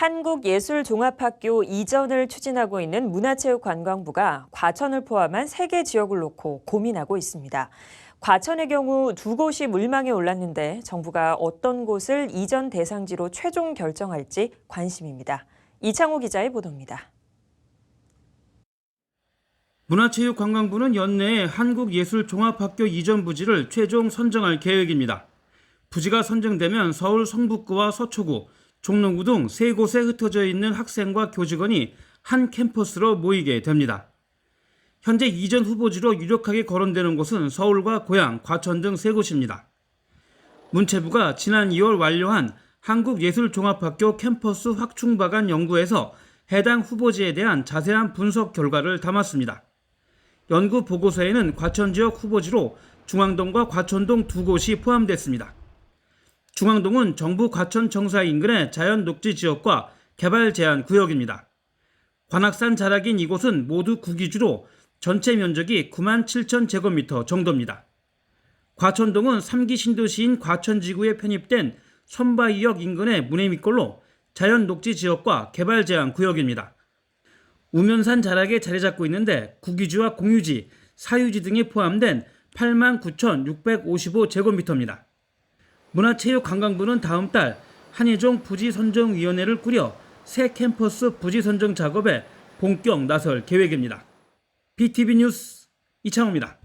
한국예술종합학교 이전을 추진하고 있는 문화체육관광부가 과천을 포함한 세 개 지역을 놓고 고민하고 있습니다. 과천의 경우 두 곳이 물망에 올랐는데 정부가 어떤 곳을 이전 대상지로 최종 결정할지 관심입니다. 이창호 기자의 보도입니다. 문화체육관광부는 연내에 한국예술종합학교 이전 부지를 최종 선정할 계획입니다. 부지가 선정되면 서울 성북구와 서초구, 종로구 등 세 곳에 흩어져 있는 학생과 교직원이 한 캠퍼스로 모이게 됩니다. 현재 이전 후보지로 유력하게 거론되는 곳은 서울과 고양, 과천 등 세 곳입니다. 문체부가 지난 2월 완료한 한국예술종합학교 캠퍼스 확충 방안 연구에서 해당 후보지에 대한 자세한 분석 결과를 담았습니다. 연구 보고서에는 과천 지역 후보지로 중앙동과 과천동 두 곳이 포함됐습니다. 중앙동은 정부 과천 정사 인근의 자연 녹지 지역과 개발 제한 구역입니다. 관악산 자락인 이곳은 모두 구기주로 전체 면적이 9만 7천 제곱미터 정도입니다. 과천동은 3기 신도시인 과천지구에 편입된 선바이역 인근의 문해밑골로 자연 녹지 지역과 개발 제한 구역입니다. 우면산 자락에 자리 잡고 있는데 구기주와 공유지, 사유지 등이 포함된 8만 9,655제곱미터입니다. 문화체육관광부는 다음 달 한예종 부지선정위원회를 꾸려 새 캠퍼스 부지 선정 작업에 본격 나설 계획입니다. BTV 뉴스 이창호입니다.